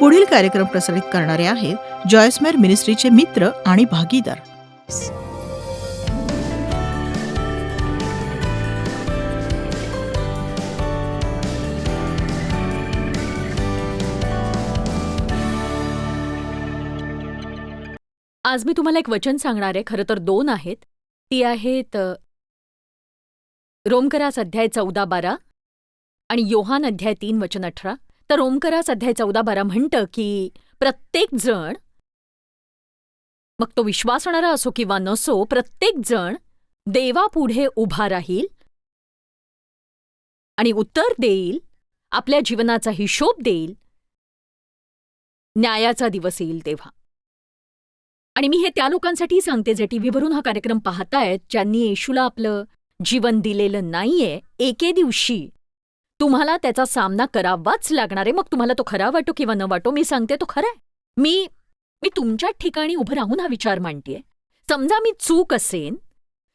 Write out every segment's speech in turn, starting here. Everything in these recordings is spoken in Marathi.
पुढील कार्यक्रम प्रसारित करणारे आहेत जॉयस्मेर मिनिस्ट्रीचे मित्र आणि भागीदार. आज मी तुम्हाला एक वचन सांगणार आहे. खरं तर दोन आहेत. ती आहेत रोमकरास अध्याय चौदा बारा आणि योहान अध्याय तीन वचन अठरा. तर रोमकरास अध्याय चौदा बारा म्हणतं की प्रत्येक जण मग तो विश्वासणारा असो किंवा नसो प्रत्येक जण देवापुढे उभा राहील आणि उत्तर देईल आपल्या जीवनाचा हिशोब देईल. न्यायाचा दिवस येईल तेव्हा. आणि मी हे त्या लोकांसाठी सांगते जे टीव्हीवरून हा कार्यक्रम पाहतायत ज्यांनी येशूला आपलं जीवन दिलेलं नाहीये एके दिवशी तुम्हाला त्याचा सामना करावाच लागणार आहे. मग तुम्हाला तो खरा वाटो किंवा न वाटो मी सांगते तो खरा आहे. मी मी तुमच्याच ठिकाणी उभं राहून हा विचार मांडतेय. समजा मी चूक असेन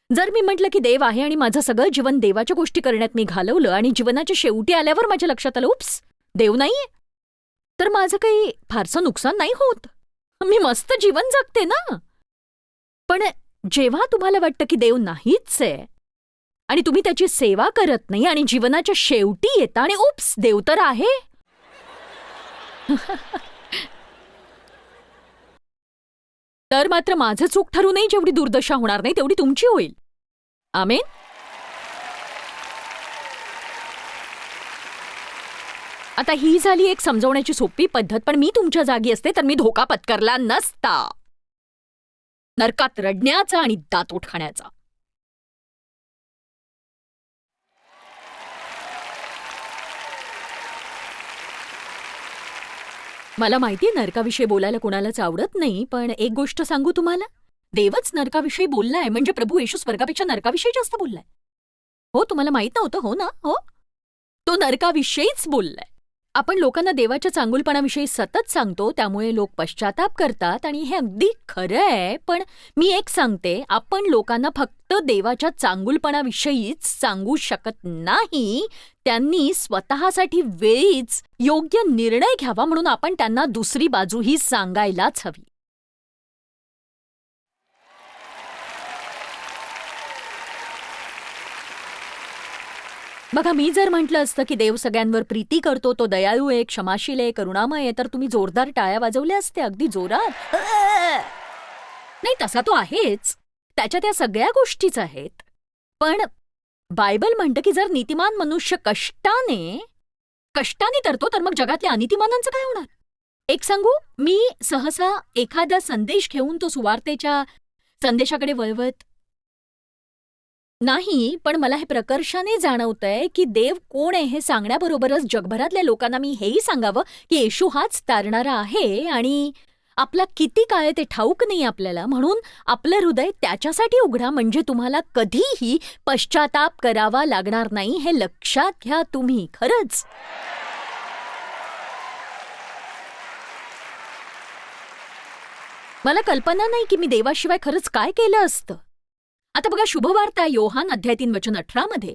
जर मी म्हटलं की देव आहे आणि माझं सगळं जीवन देवाच्या गोष्टी करण्यात मी घालवलं आणि जीवनाच्या शेवटी आल्यावर माझ्या लक्षात आलं उप्स देव नाहीये. तर माझं काही फारसं नुकसान नाही होत. मी मस्त जीवन जगते ना. पण जेव्हा तुम्हाला वाटतं की देव नाहीच आहे आणि तुम्ही त्याची सेवा करत नाही आणि जीवनाच्या शेवटी येता आणि उप्स देव तर आहे. तर मात्र माझं चूक ठरूनही जेवढी दुर्दशा होणार नाही तेवढी तुमची होईल. आमेन. आता ही झाली एक समजवण्याची सोपी पद्धत पण मी तुमच्या जागी असते तर मी धोका पत्करला नसता. नरकात रडण्याचा आणि दात खाण्याचा मला माहितीये नरकाविषयी बोलायला कोणालाच आवडत नाही पण एक गोष्ट सांगू तुम्हाला. देवच नरकाविषयी बोललाय म्हणजे प्रभू येशू स्वर्गापेक्षा नरकाविषयी जास्त बोललाय. हो तुम्हाला माहीत नव्हतं हो ना? हो? तो नरकाविषयीच बोललाय. आपण लोकांना देवाच्या चांगुलपणाविषयी सतत सांगतो त्यामुळे लोक पश्चाताप करतात आणि हे अगदी खरं आहे. पण मी एक सांगते आपण लोकांना फक्त देवाच्या चांगुलपणाविषयीच सांगू शकत नाही. त्यांनी स्वतःसाठी वेळीच योग्य निर्णय घ्यावा म्हणून आपण त्यांना दुसरी बाजूही सांगायलाच हवी. बघा मी जर म्हटलं असतं की देव सगळ्यांवर प्रीती करतो तो दयाळू आहे क्षमाशील आहे करुणामय आहे तर तुम्ही जोरदार टाळ्या वाजवल्या असत्या अगदी जोरात. नाही तसा तो आहेच. त्याच्या त्या सगळ्या गोष्टीच आहेत. पण बायबल म्हणतं की जर नीतिमान मनुष्य कष्टाने कष्टाने तरतो तर मग जगातल्या अनितिमानांचं काय होणार? एक सांगू मी सहसा एखादा संदेश घेऊन तो सुवार्तेच्या संदेशाकडे वळवत नाही पण मला हे प्रकर्षाने जाणवतंय की देव कोण आहे हे सांगण्याबरोबरच जगभरातल्या लोकांना मी हेही सांगावं की येशू हाच तारणारा आहे आणि आपला किती काळ आहे ते ठाऊक नाही आपल्याला. म्हणून आपलं हृदय त्याच्यासाठी उघडा म्हणजे तुम्हाला कधीही पश्चाताप करावा लागणार नाही हे लक्षात घ्या तुम्ही. खरंच? मला कल्पना नाही की मी देवाशिवाय खरंच काय केलं असतं. आता बघा शुभवार्ता योहान अध्याय तीन वचन अठरा मध्ये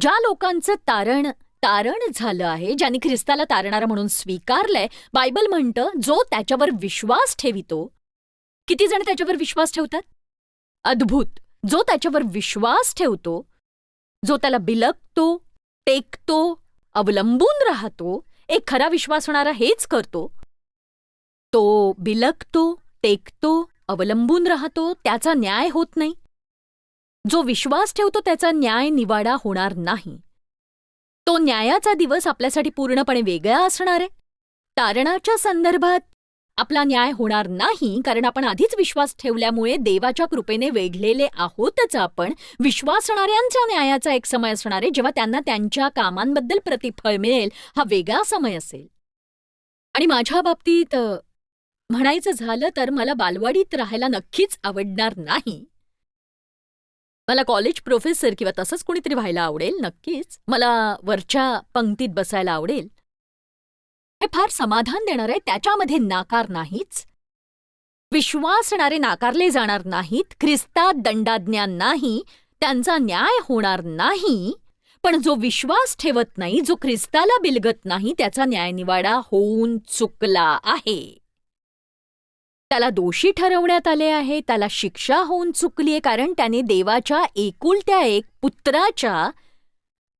ज्या लोकांचं तारण तारण झालं आहे ज्यांनी ख्रिस्ताला तारणारा म्हणून स्वीकारलंय बायबल म्हणतं जो त्याच्यावर विश्वास ठेवितो. किती जण त्याच्यावर विश्वास ठेवतात? अद्भुत! जो त्याच्यावर विश्वास ठेवतो जो त्याला बिलगतो टेकतो अवलंबून राहतो एक खरा विश्वासणारा हेच करतो. तो बिलगतो टेकतो अवलंबून राहतो त्याचा न्याय होत नाही. जो विश्वास ठेवतो त्याचा न्याय निवाडा होणार नाही. तो न्यायाचा दिवस आपल्यासाठी पूर्णपणे वेगळा असणार आहे. तारणाच्या संदर्भात आपला न्याय होणार नाही कारण आपण आधीच विश्वास ठेवल्यामुळे देवाच्या कृपेने वेढलेले आहोतच आपण. विश्वासणाऱ्यांच्या न्यायाचा एक समय असणार आहे जेव्हा त्यांना त्यांच्या कामांबद्दल प्रतिफळ मिळेल हा वेगळा समय असेल. आणि माझ्या बाबतीत म्हणायचं झालं तर मला बालवाडीत राहायला नक्कीच आवडणार नाही. मला कॉलेज प्रोफेसर किंवा तसंच कोणीतरी व्हायला आवडेल नक्कीच. मला वरच्या पंक्तीत बसायला आवडेल. हे फार समाधान देणार आहे त्याच्यामध्ये नाकार नाहीच. विश्वासणारे नाकारले जाणार नाहीत ख्रिस्तात दंडाज्ञा नाही त्यांचा न्याय होणार नाही. पण जो विश्वास ठेवत नाही जो ख्रिस्ताला बिलगत नाही त्याचा न्यायनिवाडा होऊन चुकला आहे. त्याला दोषी ठरवण्यात आले आहे त्याला शिक्षा होऊन चुकलीये कारण त्याने देवाच्या एकुलत्या एक पुत्राच्या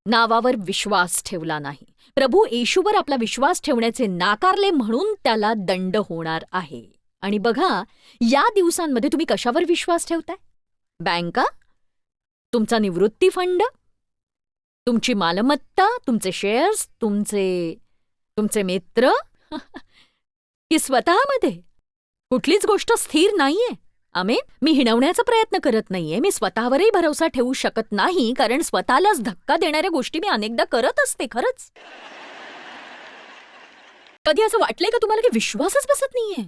नावावर विश्वास ठेवला नाही. प्रभू येशूवर आपला विश्वास ठेवण्याचे नाकारले म्हणून त्याला दंड होणार आहे. आणि बघा या दिवसांमध्ये तुम्ही कशावर विश्वास ठेवताय? बँका? तुमचा निवृत्ती फंड? तुमची मालमत्ता? तुमचे शेअर्स? तुमचे तुमचे मित्र? की स्वतःमध्ये? कुठलीच गोष्ट स्थिर नाहीये. आमे मी हिणवण्याचा प्रयत्न करत नाहीये. मी स्वतःवरही भरोसा ठेवू शकत नाही कारण स्वतःलाच धक्का देणाऱ्या गोष्टी मी अनेकदा करत असते खरंच. कधी असं वाटलंय का तुम्हाला की विश्वासच बसत नाहीये?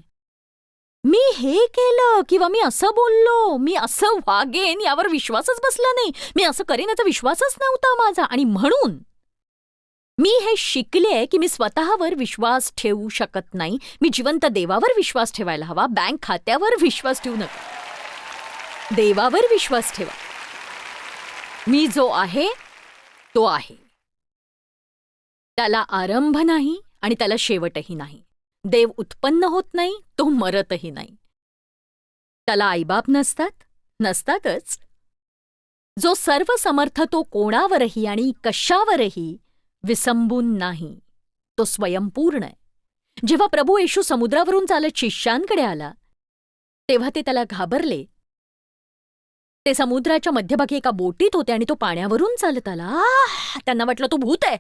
मी हे केलं किंवा मी असं बोललो मी असं वागेन यावर विश्वासच बसला नाही. मी असं करेन याचा विश्वासच नव्हता माझा. आणि म्हणून मी हे शिकले की मी स्वतःवर विश्वास ठेवू शकत नाही. मी जिवंत देवावर विश्वास ठेवायला हवा. बँक खात्यावर विश्वास ठेवू नका. देवावर विश्वास ठेवा. मी जो आहे तो आहे. त्याला आरंभ नाही आणि त्याला शेवटही नाही. देव उत्पन्न होत नाही तो मरतही नाही. त्याला आईबाप नसतात नसतातच. जो सर्व समर्थ तो कोणावरही आणि कशावरही विसंबून नाही. तो स्वयंपूर्ण आहे. जेव्हा प्रभू येशू समुद्रावरून चालत शिष्यांकडे आला तेव्हा ते त्याला घाबरले. ते समुद्राच्या मध्यभागी एका बोटीत होते आणि तो पाण्यावरून चालत आला. त्यांना वाटलं तो भूत आहे.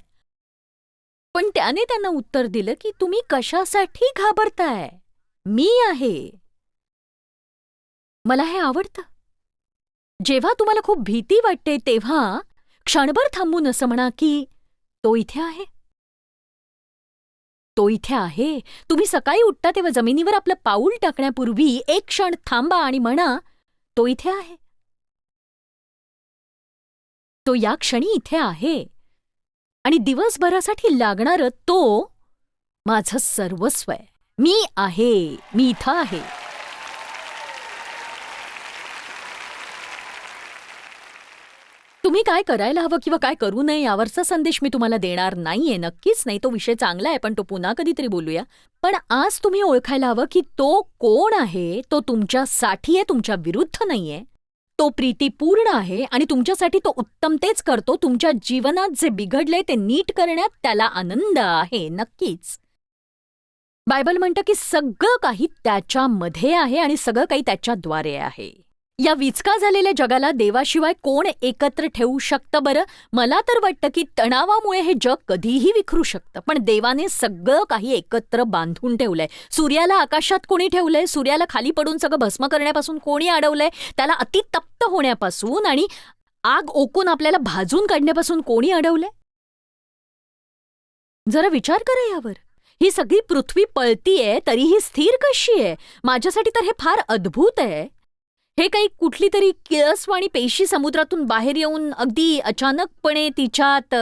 पण त्याने त्यांना उत्तर दिलं की तुम्ही कशासाठी घाबरताय? मी आहे. मला हे आवडतं. जेव्हा तुम्हाला खूप भीती वाटते तेव्हा क्षणभर थांबून असं म्हणा की तो इथे आहे? तो इथे आहे? तुम्ही सकाळी उठता तेव्हा जमिनीवर आपलं पाऊल टाकण्यापूर्वी एक क्षण थांबा आणि म्हणा तो इथे आहे. तो या क्षणी इथे आहे. आणि दिवसभरासाठी लागणारं तो माझं सर्वस्व आहे. मी आहे मी इथं आहे. तुम्ही काय करायला हवं किंवा काय करू नये यावरचा संदेश मी तुम्हाला देणार नाहीये. नक्कीच नाही तो विषय चांगला आहे पण तो पुन्हा कधीतरी बोलूया. पण आज तुम्ही ओळखायला हवं की तो कोण आहे तो तुमच्यासाठी आहे तुमच्या विरुद्ध नाहीये. तो प्रीतीपूर्ण आहे आणि तुमच्यासाठी तो उत्तम तेच करतो. तुमच्या जीवनात जे बिघडले ते नीट करण्यात त्याला आनंद आहे नक्कीच. बायबल म्हणतं की सगळं काही त्याच्यामध्ये आहे आणि सगळं काही त्याच्याद्वारे आहे. या विचका झालेल्या जगाला देवाशिवाय कोण एकत्र ठेवू शकतं बरं? मला तर वाटतं की तणावामुळे हे जग कधीही विखरू शकतं. पण देवाने सगळं काही एकत्र बांधून ठेवलंय. सूर्याला आकाशात कोणी ठेवलंय? सूर्याला खाली पडून सगळं भस्म करण्यापासून कोणी अडवलंय? त्याला अतितप्त होण्यापासून आणि आग ओकून आपल्याला भाजून काढण्यापासून कोणी अडवलंय? जरा विचार करा यावर. ही सगळी पृथ्वी पळतीये तरीही स्थिर कशी आहे माझ्यासाठी तर हे फार अद्भुत आहे. हे काही कुठली तरी किळसवाणी पेशी समुद्रातून बाहेर येऊन अगदी अचानकपणे तिच्यात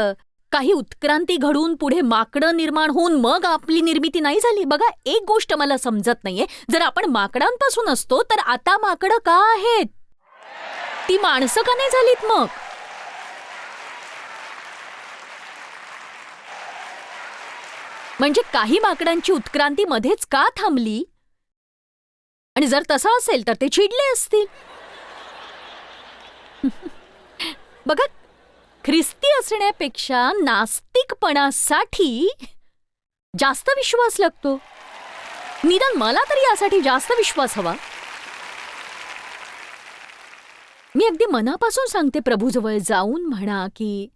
काही उत्क्रांती घडून पुढे माकडं निर्माण होऊन मग आपली निर्मिती नाही झाली. बघा एक गोष्ट मला समजत नाहीये. जर आपण माकडांपासून असतो तर आता माकडं का आहेत? ती माणसं का नाही झालीत मग? म्हणजे काही माकडांची उत्क्रांती मध्येच का थांबली? आणि जर तसं असेल तर ते चिडले असतील. बघा ख्रिस्ती असण्यापेक्षा नास्तिकपणासाठी जास्त विश्वास लागतो. निदान मला तरी यासाठी जास्त विश्वास हवा. मी अगदी मनापासून सांगते प्रभूजवळ जाऊन म्हणा की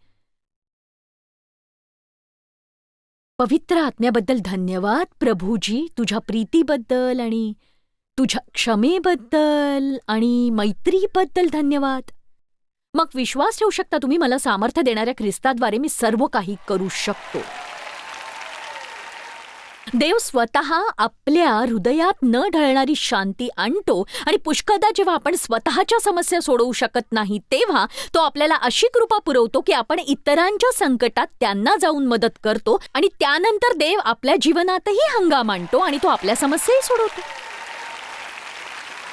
पवित्र आत्म्याबद्दल धन्यवाद प्रभूजी तुझ्या प्रीतीबद्दल आणि तुझ्या क्षमेबद्दल आणि मैत्रीबद्दल धन्यवाद. मग विश्वास ठेवू शकता तुम्ही मला सामर्थ्य देणाऱ्या ख्रिस्ताद्वारे मी सर्व काही करू शकतो. देव स्वतः आपल्या हृदयात न ढळणारी शांती आणतो आणि पुष्कळदा जेव्हा आपण स्वतःच्या समस्या सोडवू शकत नाही तेव्हा तो आपल्याला अशी कृपा पुरवतो की आपण इतरांच्या संकटात त्यांना जाऊन मदत करतो आणि त्यानंतर देव आपल्या जीवनातही हंगाम आणतो आणि तो आपल्या समस्याही सोडवतो.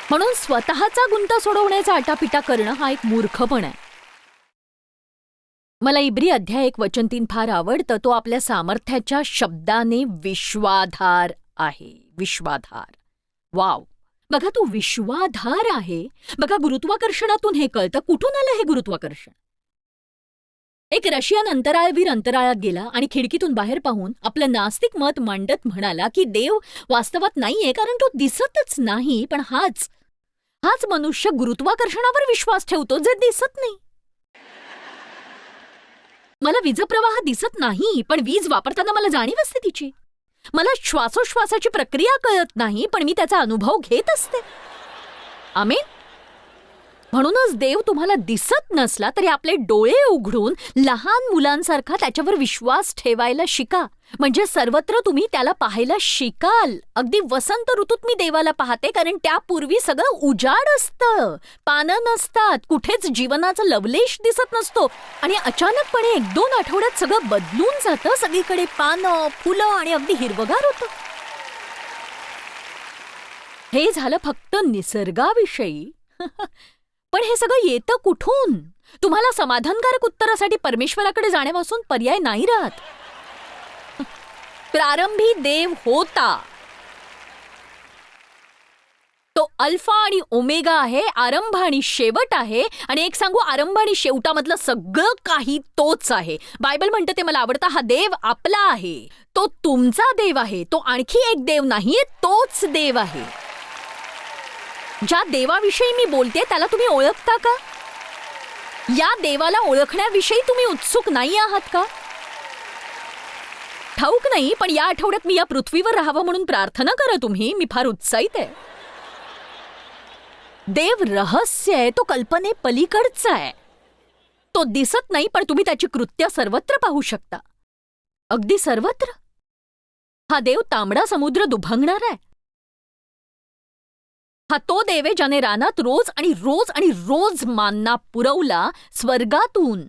म्हणून स्वतःचा गुंता सोडवण्याचा आटापिटा करणं हा एक मूर्खपण आहे. मला इब्री अध्याय एक वचन तीन फार आवडतं. तो आपल्या सामर्थ्याच्या शब्दाने विश्वाधार आहे. विश्वाधार. वाव. बघा तो विश्वाधार आहे. बघा गुरुत्वाकर्षणातून हे कळतं. कुठून आलं हे गुरुत्वाकर्षण? एक रशियन अंतराळवीर अंतराळात गेला आणि खिडकीतून बाहेर पाहून आपलं नास्तिक मत मांडत म्हणाला की देव वास्तवात नाहीये कारण तो दिसतच नाही पण हाच हाच मनुष्य गुरुत्वाकर्षणावर विश्वास ठेवतो जे दिसत नाही. मला वीजप्रवाह दिसत नाही पण वीज वापरताना मला जाणीव असते तिची. मला श्वासोश्वासाची प्रक्रिया कळत नाही पण मी त्याचा अनुभव घेत असते. आमेन? म्हणूनच देव तुम्हाला दिसत नसला तरी आपले डोळे उघडून लहान मुलांसारखा त्याच्यावर विश्वास ठेवायला शिका. म्हणजे सर्वत्र तुम्ही त्याला पाहायला शिकाल. अगदी वसंत ऋतूत मी देवाला पाहते कारण त्यापूर्वी सगळं उजाड असतं. पानं नसतात. कुठेच जीवनाचा लवलेश दिसत नसतो. आणि अचानकपणे एक दोन आठवड्यात सगळं बदलून जातं. सगळीकडे पानं फुलं आणि अगदी हिरवगार होतं. हे झालं फक्त निसर्गाविषयी. पण हे सगळं येतं कुठून? तुम्हाला समाधानकारक उत्तरासाठी परमेश्वराकडे जाण्यापासून पर्याय नाही राहत. प्रारंभी देव होता. तो अल्फा आणि ओमेगा आहे आरंभ आणि शेवट आहे. आणि एक सांगू आरंभ आणि शेवटामधलं सगळं काही तोच आहे. बायबल म्हणतं ते मला आवडतं हा देव आपला आहे. तो तुमचा देव आहे. तो आणखी एक देव नाहीये तोच देव आहे. ज्या देवाविषयी मी बोलते त्याला तुम्ही ओळखता का? या देवाला ओळखण्याविषयी तुम्ही उत्सुक नाही आहात का? ठाऊक नाही पण या आठवड्यात मी या पृथ्वीवर राहावं म्हणून प्रार्थना करा तुम्ही. मी फार उत्साहित आहे. देव रहस्य आहे तो कल्पने पलीकडचा आहे. तो दिसत नाही पण तुम्ही त्याची कृत्य सर्वत्र पाहू शकता. अगदी सर्वत्र. हा देव तांबडा समुद्र दुभंगणार आहे. हा तो देवे ज्याने रानात रोज आणि रोज आणि रोज मानना पुरवला स्वर्गातून.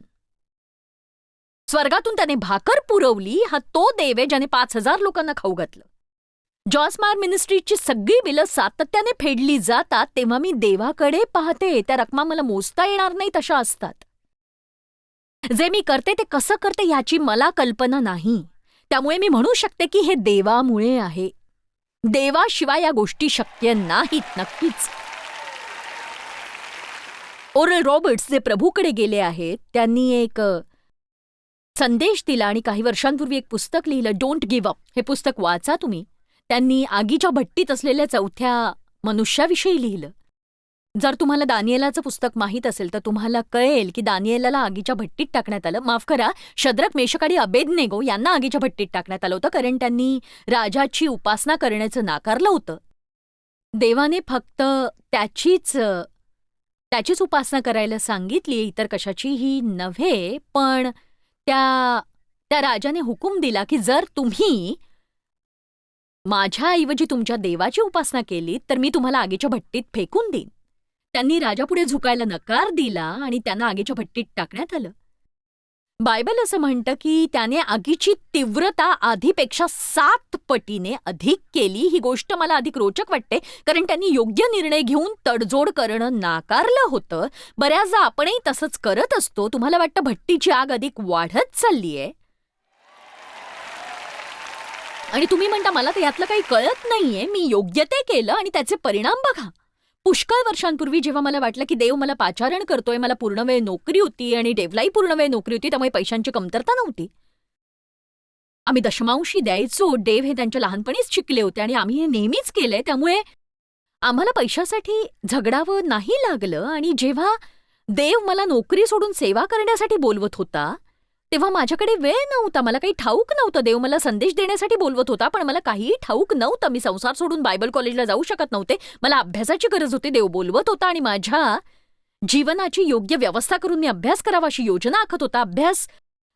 स्वर्गातून त्याने भाकर पुरवली हा तो देवे ज्याने पाच हजार लोकांना खाऊ घातलं. जॉसमार मिनिस्ट्रीची सगळी बिलं सातत्याने फेडली जातात तेव्हा मी देवाकडे पाहते. त्या रकमा मला मोजता येणार नाही तशा असतात. जे मी करते ते कसं करते ह्याची मला कल्पना नाही. त्यामुळे मी म्हणू शकते की हे देवामुळे आहे. देवाशिवाय या गोष्टी शक्य नाहीत नक्कीच. ओरल रॉबर्ट्स जे प्रभूकडे गेले आहेत त्यांनी एक संदेश दिला आणि काही वर्षांपूर्वी एक पुस्तक लिहिलं डोंट गिव्ह अप हे पुस्तक वाचा तुम्ही. त्यांनी आगीच्या भट्टीत असलेल्या चौथ्या मनुष्याविषयी लिहिलं. जर तुम्हाला दानियलाचं पुस्तक माहीत असेल तर तुम्हाला कळेल की दानियलाला आगीच्या भट्टीत टाकण्यात आलं. माफ करा शद्रक मेषकाडी अबेदनेगो यांना आगीच्या भट्टीत टाकण्यात आलं होतं कारण त्यांनी राजाची उपासना करण्याचं नाकारलं होतं. देवाने फक्त त्याचीच त्याचीच उपासना करायला सांगितली इतर कशाचीही नव्हे पण त्या त्या राजाने हुकूम दिला की जर तुम्ही माझ्याऐवजी तुमच्या देवाची उपासना केली तर मी तुम्हाला आगीच्या भट्टीत फेकून देईन. त्यांनी राजापुढे झुकायला नकार दिला आणि त्यांना आगीच्या भट्टीत टाकण्यात आलं. बायबल असं म्हणतं की त्याने आगीची तीव्रता आधीपेक्षा सात पटीने अधिक केली. ही गोष्ट मला अधिक रोचक वाटते कारण त्यांनी योग्य निर्णय घेऊन तडजोड करणं नाकारलं होतं. बऱ्याचदा आपणही तसंच करत असतो. तुम्हाला वाटतं भट्टीची आग अधिक वाढत चाललीये? आणि तुम्ही म्हणता मला तर यातलं काही कळत नाहीये. मी योग्य ते केलं आणि त्याचे परिणाम बघा. पुष्कळ वर्षांपूर्वी जेव्हा मला वाटलं की देव मला पाचारण करतोय मला पूर्णवेळ नोकरी होती आणि डेवलाही पूर्णवेळ नोकरी होती त्यामुळे पैशांची कमतरता नव्हती. आम्ही दशमांशी द्यायचो देव हे त्यांच्या लहानपणीच शिकले होते आणि आम्ही हे नेहमीच केलंय त्यामुळे आम्हाला पैशासाठी झगडावं नाही लागलं आणि जेव्हा देव मला नोकरी सोडून सेवा करण्यासाठी बोलवत होता तेव्हा माझ्याकडे वेळ नव्हता. मला काही ठाऊक नव्हतं. देव मला संदेश देण्यासाठी बोलवत होता पण मला काहीही ठाऊक नव्हतं. मी संसार सोडून बायबल कॉलेजला जाऊ शकत नव्हते. मला अभ्यासाची गरज होती. देव बोलवत होता आणि माझ्या जीवनाची योग्य व्यवस्था करून मी अभ्यास करावा अशी योजना आखत होता. अभ्यास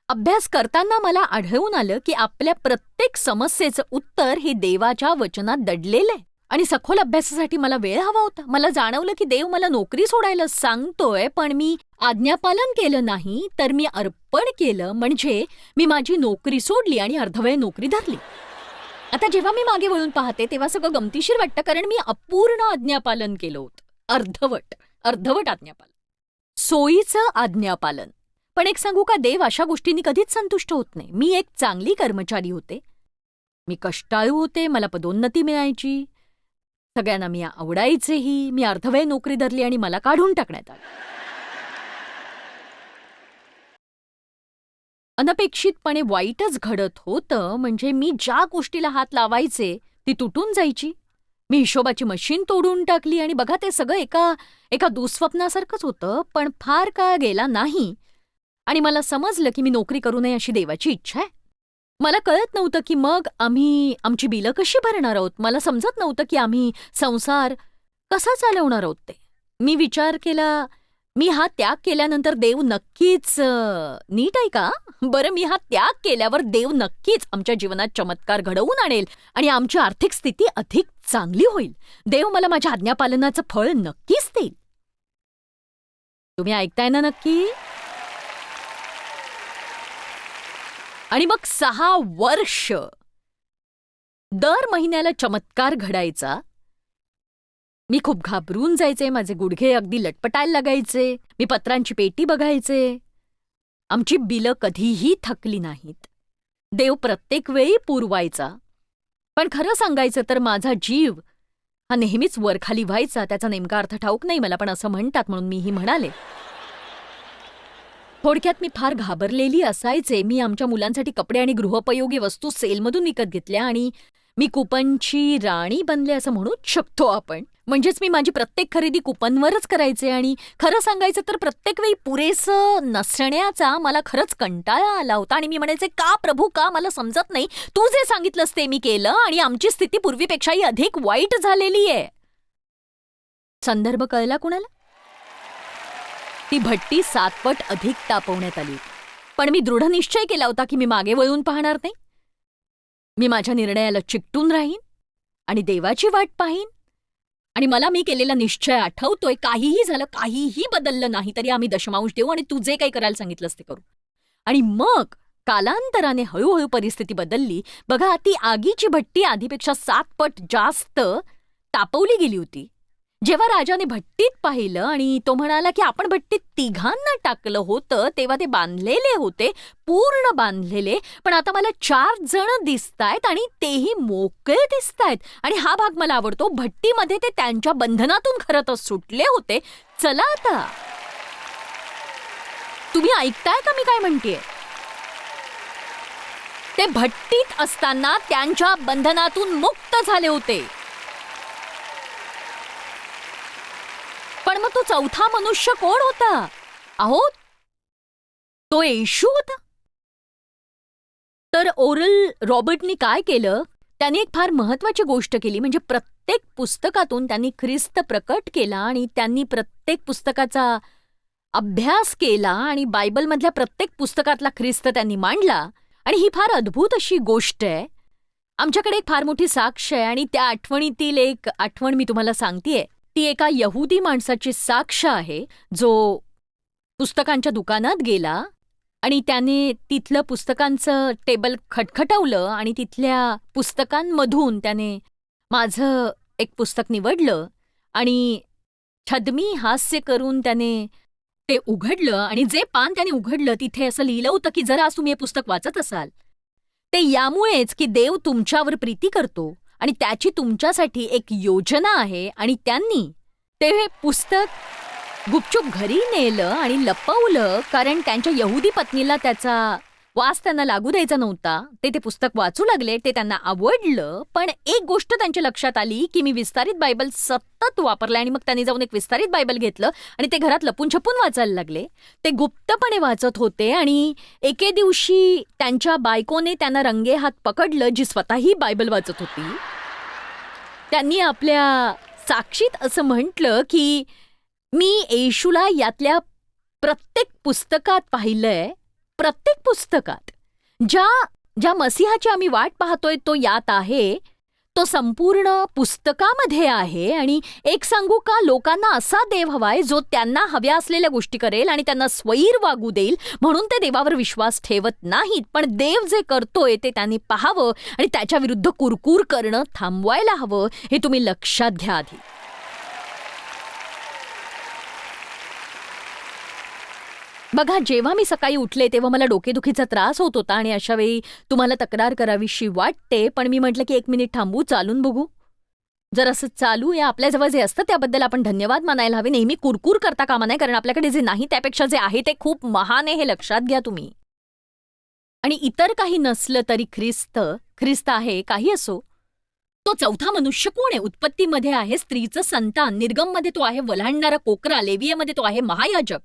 अभ्यास करताना मला आढळून आलं की आपल्या प्रत्येक समस्येचं उत्तर हे देवाच्या वचनात दडलेलं आहे. आणि सखोल अभ्यासासाठी मला वेळ हवा होता. मला जाणवलं की देव मला नोकरी सोडायला सांगतोय पण मी आज्ञापालन केलं नाही तर मी अर्प पण केलं म्हणजे मी माझी नोकरी सोडली आणि अर्धवेळ नोकरी धरली. आता जेव्हा मी मागे वळून पाहते तेव्हा सगळं गमतीशीर वाटतं कारण मी अपूर्ण आज्ञापालन केलं होतं. अर्धवट अर्धवट आज्ञापालन. सोयीचं आज्ञापालन. पण एक सांगू का देव अशा गोष्टींनी कधीच संतुष्ट होत नाही. मी एक चांगली कर्मचारी होते. मी कष्टाळू होते मला पदोन्नती मिळायची. सगळ्यांना मी आवडायचेही. मी अर्धवेळ नोकरी धरली आणि मला काढून टाकण्यात आलं. अनपेक्षितपणे वाईटच घडत होतं. म्हणजे मी ज्या गोष्टीला हात लावायचे ती तुटून जायची. मी हिशोबाची मशीन तोडून टाकली आणि बघा ते सगळं एका एका दुःस्वप्नासारखंच होतं पण फार काळ गेला नाही. आणि मला समजलं की मी नोकरी करू नये अशी देवाची इच्छा आहे. मला कळत नव्हतं की मग आम्ही आमची बिलं कशी भरणार आहोत? मला समजत नव्हतं की आम्ही संसार कसा चालवणार आहोत ते. मी विचार केला मी हा त्याग केल्यानंतर देव नक्कीच नीट आहे का? बरं मी हा त्याग केल्यावर देव नक्कीच आमच्या जीवनात चमत्कार घडवून आणेल आणि आमची आर्थिक स्थिती अधिक चांगली होईल. देव मला माझ्या आज्ञापालनाचं फळ नक्कीच देईल. तुम्ही ऐकताय ना नक्की? आणि मग सहा वर्ष. दर महिन्याला चमत्कार घडायचा. मी खूप घाबरून जायचे माझे गुडघे अगदी लटपटायला लागायचे मी पत्रांची पेटी बघायचे. आमची बिलं कधीही थकली नाहीत. देव प्रत्येक वेळी पुरवायचा. पण खरं सांगायचं तर माझा जीव हा नेहमीच वरखाली व्हायचा त्याचा नेमका अर्थ ठाऊक नाही मला पण असं म्हणतात म्हणून मीही म्हणाले. थोडक्यात मी फार घाबरलेली असायचे. मी आमच्या मुलांसाठी कपडे आणि गृहोपयोगी वस्तू सेलमधून विकत घेतल्या आणि मी कुपनची राणी बनले असं म्हणूच शकतो आपण. म्हणजेच मी माझी प्रत्येक खरेदी कुपनवरच करायचे आणि खरं सांगायचं तर प्रत्येक वेळी पुरेसं नसण्याचा मला खरंच कंटाळा आला होता. आणि मी म्हणायचे का प्रभू का? मला समजत नाही. तू जे सांगितलंस ते मी केलं आणि आमची स्थिती पूर्वीपेक्षाही अधिक वाईट झालेली आहे. संदर्भ कळला कुणाला? ती भट्टी सातपट अधिक तापवण्यात आली. पण मी दृढ निश्चय केला होता की मी मागे वळून पाहणार नाही. मी माझ्या निर्णयाला चिकटून राहीन आणि देवाची वाट पाहीन. आणि मला मी केलेला निश्चय आठवतोय. काहीही झालं काहीही बदललं नाही. तरी आम्ही दशमांश देऊ आणि तू जे काही करायला सांगितलंस ते करू. आणि मग कालांतराने हळूहळू परिस्थिती बदलली. बघा ती आगीची भट्टी आधीपेक्षा सात पट जास्त तापवली गेली होती. जेव्हा राजाने भट्टीत पाहिलं आणि तो म्हणाला की आपण भट्टीत तिघांना टाकलं होतं तेव्हा ते बांधलेले होते पूर्ण बांधलेले. पण आता मला चार जण दिसतायत आणि तेही मोकळे दिसतायत. आणि हा भाग मला आवडतो. भट्टीमध्ये ते त्यांच्या बंधनातून खरं तर सुटले होते. चला आता. तुम्ही ऐकताय का मी काय म्हणतेय? ते भट्टीत असताना त्यांच्या बंधनातून मुक्त झाले होते. पण मग तो चौथा मनुष्य कोण होता? अहो तो येशू होता. तर ओरल रॉबर्टनी काय केलं? त्यांनी एक फार महत्वाची गोष्ट केली म्हणजे प्रत्येक पुस्तकातून त्यांनी ख्रिस्त प्रकट केला आणि त्यांनी प्रत्येक पुस्तकाचा अभ्यास केला आणि बायबलमधल्या प्रत्येक पुस्तकातला ख्रिस्त त्यांनी मांडला. आणि ही फार अद्भुत अशी गोष्ट आहे. आमच्याकडे एक फार मोठी साक्ष आहे आणि त्या आठवणीतील एक आठवण मी तुम्हाला सांगतेय. ती एका यहुदी माणसाची साक्ष आहे जो पुस्तकांच्या दुकानात गेला आणि त्याने तिथलं पुस्तकांचं टेबल खटखटवलं आणि तिथल्या पुस्तकांमधून त्याने माझं एक पुस्तक निवडलं आणि छदमी हास्य करून त्याने ते उघडलं आणि जे पान त्याने उघडलं तिथे असं लिहिलं होतं की जर आज तुम्ही हे पुस्तक वाचत असाल. ते यामुळेच की देव तुमच्यावर प्रीती करतो. आणि त्याची तुमच्यासाठी एक योजना आहे आणि त्यांनी ते हे पुस्तक गुपचूप घरी नेलं आणि लपवलं कारण त्यांच्या यहुदी पत्नीला त्याचा वास त्यांना लागू द्यायचा नव्हता. ते ते पुस्तक वाचू लागले ते त्यांना आवडलं पण एक गोष्ट त्यांच्या लक्षात आली की मी विस्तारित बायबल सतत वापरलं आणि मग त्यांनी जाऊन एक विस्तारित बायबल घेतलं आणि ते घरात लपून छपून वाचायला लागले. ते गुप्तपणे वाचत होते आणि एके दिवशी त्यांच्या बायकोने त्यांना रंगे हात पकडलं जी स्वतःही बायबल वाचत होती. त्यांनी आपल्या साक्षीत असं म्हटलं की मी येशूला यातल्या प्रत्येक पुस्तकात पाहिलंय प्रत्येक पुस्तकात ज्या ज्या मसिहाची आम्ही वाट पाहतोय तो यात आहे तो संपूर्ण पुस्तकामध्ये आहे आणि एक सांगू का लोकांना असा देव हवाय जो त्यांना हव्या असलेल्या गोष्टी करेल आणि त्यांना स्वैर वागू देईल म्हणून ते देवावर विश्वास ठेवत नाहीत. पण देव जे करतोय ते त्यांनी पाहावं आणि त्याच्याविरुद्ध कुरकूर कुरकुर करणं थांबवायला हवं हे तुम्ही लक्षात घ्या आधी. बघा जेव्हा मी सकाळी उठले तेव्हा मला डोकेदुखीचा त्रास होत होता आणि अशा वेळी तुम्हाला तक्रार करावीशी वाटते पण मी म्हटलं की एक मिनिट थांबू चालून बघू. जर असं चालू या आपल्याजवळ जे असतं त्याबद्दल आपण धन्यवाद मानायला हवे. नेहमी कुरकुर करता कामा नाही कारण आपल्याकडे जे नाही त्यापेक्षा जे आहे ते खूप महान आहे हे लक्षात घ्या तुम्ही. आणि इतर काही नसलं तरी ख्रिस्त ख्रिस्त आहे काही असो. तो चौथा मनुष्य कोण आहे? उत्पत्तीमध्ये आहे स्त्रीचं संतान. निर्गममध्ये तो आहे वल्हांडणारा कोकरा लेवियमध्ये तो आहे महायाजक.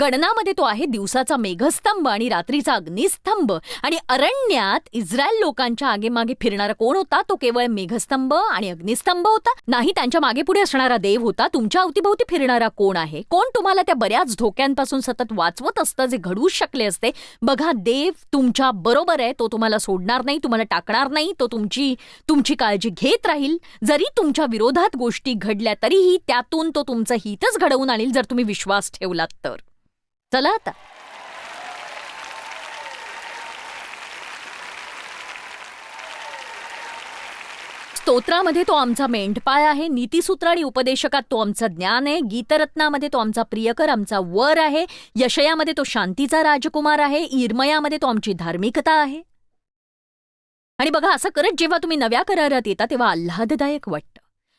गणनामध्ये तो आहे दिवसाचा मेघस्तंभ आणि रात्रीचा अग्निस्तंभ. आणि अरण्यात इस्रायल लोकांच्या आगेमागे फिरणारा कोण होता? तो केवळ मेघस्तंभ आणि अग्निस्तंभ होता. नाही त्यांच्या मागे पुढे असणारा देव होता. तुमच्या अवतीभोवती फिरणारा कोण आहे? कोण तुम्हाला त्या बऱ्याच धोक्यांपासून सतत वाचवत असतं जे घडवू शकले असते? बघा देव तुमच्या बरोबर आहे. तो तुम्हाला सोडणार नाही तुम्हाला टाकणार नाही. तो तुमची तुमची काळजी घेत राहील. जरी तुमच्या विरोधात गोष्टी घडल्या तरीही त्यातून तो तुमचं हितच घडवून आणील जर तुम्ही विश्वास ठेवलात तर. चला आता. स्तोत्रामध्ये तो आमचा मेंढपाळ आहे नीतीसूत्र आणि उपदेशकात तो आमचं ज्ञान आहे गीतरत्नामध्ये तो आमचा प्रियकर आमचा वर आहे यशयामध्ये तो शांतीचा राजकुमार आहे इरमयामध्ये तो आमची धार्मिकता आहे. आणि बघा असं करत जेव्हा तुम्ही नव्या करारात येता तेव्हा आल्हाददायक वाटतं.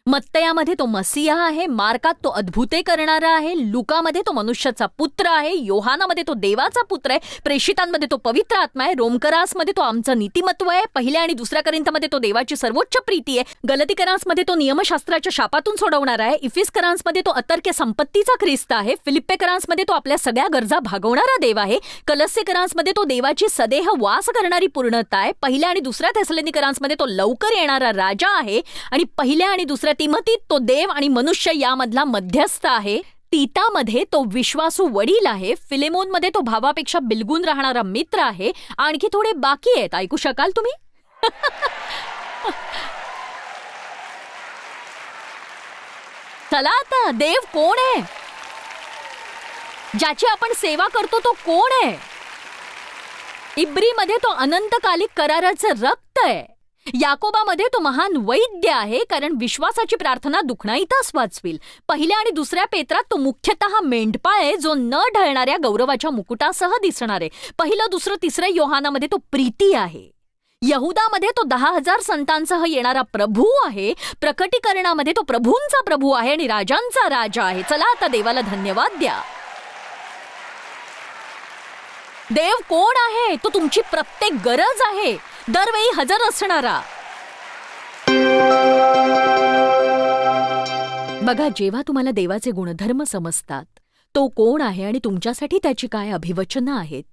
मत्तयामध्ये तो मसिया आहे मार्कात तो अद्भुते करणारा आहे लुकामध्ये तो मनुष्याचा पुत्र आहे योहानामध्ये तो देवाचा पुत्र आहे प्रेषितांमध्ये तो पवित्र आत्मा आहे रोमकरासमध्ये तो आमचं नीतिमत्व आहे पहिल्या आणि दुसऱ्या करिंतमध्ये तो देवाची सर्वोच्च प्रीती आहे गलतीकरांसमध्ये तो नियमशास्त्राच्या शापातून सोडवणारा आहे इफिसकरांसमध्ये तो अतर्क्य संपत्तीचा ख्रिस्त आहे फिलिप्पेकरांसमध्ये तो आपल्या सगळ्या गरजा भागवणारा देव आहे कलस्यकरांसमध्ये तो देवाची सदेह वास करणारी पूर्णता आहे पहिल्या आणि दुसऱ्या थेसलेनिकरांसमध्ये तो लवकर येणारा राजा आहे आणि पहिल्या आणि दुसऱ्या तिमतीत तो देव आणि मनुष्य यामधला मध्यस्थ आहे. तीतामध्ये तो विश्वासू वडील आहे. फिलेमोनमध्ये तो भावापेक्षा बिलगून राहणारा मित्र आहे. आणखी थोडे बाकी आहेत. ऐकू शकाल तुम्ही? चला आता देव कोण आहे? ज्याची आपण सेवा करतो तो कोण आहे? इब्रीमध्ये तो अनंतकालिक कराराचं रक्त आहे. याकोबामध्ये तो महान वैद्य आहे कारण विश्वासाची प्रार्थना दुखणाईतच वाचवील पहिल्या आणि दुसऱ्या पेत्रात तो मुख्यतः मेंढपाळ आहे जो न ढळणाऱ्या गौरवाच्या मुकुटासह दिसणार आहे. पहिलं दुसरं तिसरं योहानामध्ये तो प्रीती आहे. यहुदामध्ये तो दहा हजार संतांसह येणारा प्रभू आहे. प्रकटीकरणामध्ये तो प्रभूंचा प्रभू आहे आणि राजांचा राजा आहे. चला आता देवाला धन्यवाद द्या. देव कोण आहे? तो तुमची प्रत्येक गरज आहे. दरवेळी हजर असणारा. बघा जेव्हा तुम्हाला देवाचे गुणधर्म समजतात तो कोण आहे आणि तुमच्यासाठी त्याची काय अभिवचनं आहेत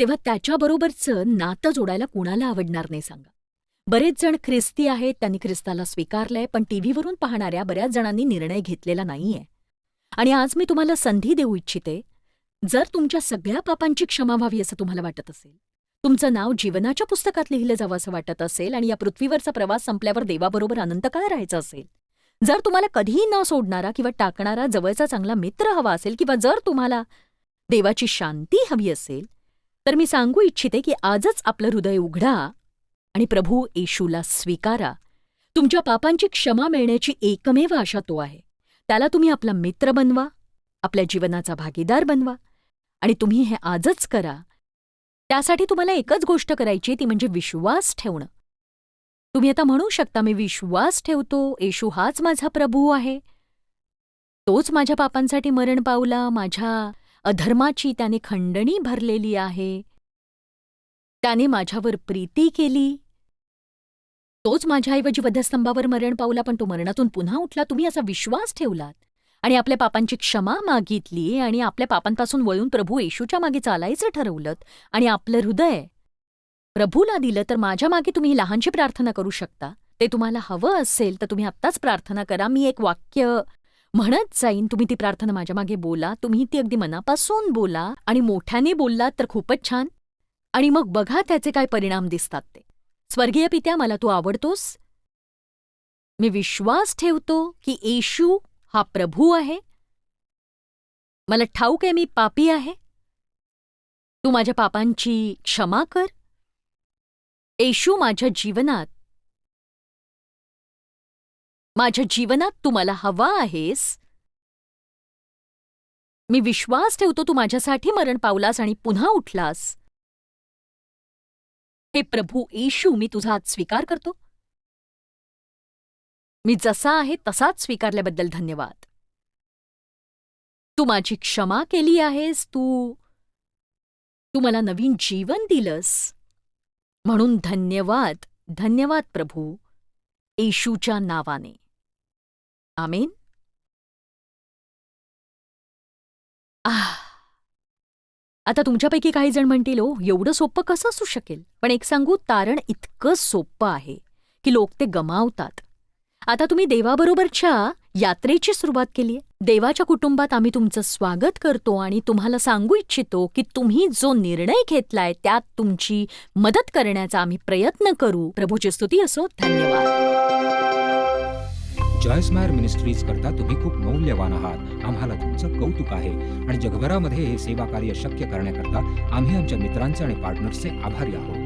तेव्हा त्याच्याबरोबरचं नातं जोडायला कुणाला आवडणार नाही सांगा. बरेच जण ख्रिस्ती आहेत त्यांनी ख्रिस्ताला स्वीकारलंय पण टीव्हीवरून पाहणाऱ्या बऱ्याच जणांनी निर्णय घेतलेला नाहीये. आणि आज मी तुम्हाला संधी देऊ इच्छिते जर तुमच्या सगळ्या पापांची क्षमा व्हावी असं तुम्हाला वाटत असेल तुमचं नाव जीवनाच्या पुस्तकात लिहिलं जावं असं वाटत असेल आणि या पृथ्वीवरचा प्रवास संपल्यावर देवाबरोबर अनंतकाळ राहायचा असेल. जर तुम्हाला कधीही न सोडणारा किंवा टाकणारा जवळचा चांगला मित्र हवा असेल किंवा जर तुम्हाला देवाची शांती हवी असेल तर मी सांगू इच्छिते की आजच आपलं हृदय उघडा आणि प्रभू येशूला स्वीकारा. तुमच्या पापांची क्षमा मिळण्याची एकमेव आशा तो आहे. त्याला तुम्ही आपला मित्र बनवा आपल्या जीवनाचा भागीदार बनवा आणि तुम्ही हे आजच करा. त्यासाठी तुम्हाला एकच गोष्ट करायची ती म्हणजे विश्वास ठेवणं. तुम्ही आता म्हणू शकता मी विश्वास ठेवतो येशू हाच माझा प्रभू आहे. तोच माझ्या पापांसाठी मरण पावला माझ्या अधर्माची त्याने खंडणी भरलेली आहे. त्याने माझ्यावर प्रीती केली. तोच माझ्याऐवजी वधस्तंभावर मरण पावला पण तो मरणातून पुन्हा उठला. तुम्ही असा विश्वास ठेवलात. आणि आपल्या पापांची क्षमा मागितली आणि आपल्या पापांपासून वळून प्रभू येशूच्या मागे चालायचं ठरवलं आणि आपलं हृदय प्रभूला दिलं तर माझ्या मागे तुम्ही लहानशी प्रार्थना करू शकता. ते तुम्हाला हवं असेल तर तुम्ही आत्ताच प्रार्थना करा. मी एक वाक्य म्हणत जाईन. तुम्ही ती प्रार्थना माझ्या मागे बोला. तुम्ही ती अगदी मनापासून बोला. आणि मोठ्याने बोललात तर खूपच छान. आणि मग बघा त्याचे काय परिणाम दिसतात ते. स्वर्गीय पित्या मला तू आवडतोस? मी विश्वास ठेवतो की येशू हा प्रभू आहे. मला ठाऊक आहे मी पापी आहे. तू माझ्या पापांची क्षमा कर. येशू माझ्या जीवनात माझ्या जीवनात तू मला हवा आहेस. मी विश्वास ठेवतो तू माझ्यासाठी मरण पावलास आणि पुन्हा उठलास. हे प्रभू येशू मी तुझा आज स्वीकार करतो. मी जसा आहे तसाच स्वीकारल्याबद्दल धन्यवाद. तू माझी क्षमा केली आहेस तू तू मला नवीन जीवन दिलंस. म्हणून धन्यवाद धन्यवाद प्रभू येशूच्या नावाने. आमेन. आह. आता तुमच्यापैकी काही जण म्हणतील ओ एवढं सोपं कसं असू शकेल? पण एक सांगू तारण इतकं सोपं आहे की लोक ते गमावतात. आता तुम्ही देवाबरोबरच्या यात्रेची सुरुवात केली देवाच्या कुटुंबात आम्ही तुमचं स्वागत करतो आणि तुम्हाला सांगू इच्छितो की तुम्ही जो निर्णय घेतलाय त्यात तुमची मदत करण्याचा आम्ही प्रयत्न करू. प्रभूची स्तुती असो. धन्यवाद. जॉयस मायर मिनिस्ट्रीज करता तुम्ही खूप मौल्यवान आहात. आम्हाला तुमचं कौतुक आहे. आणि जगभरामध्ये हे सेवा कार्य शक्य करण्याकरता आम्ही आमच्या मित्रांचे आणि पार्टनर्सचे आभारी आहोत.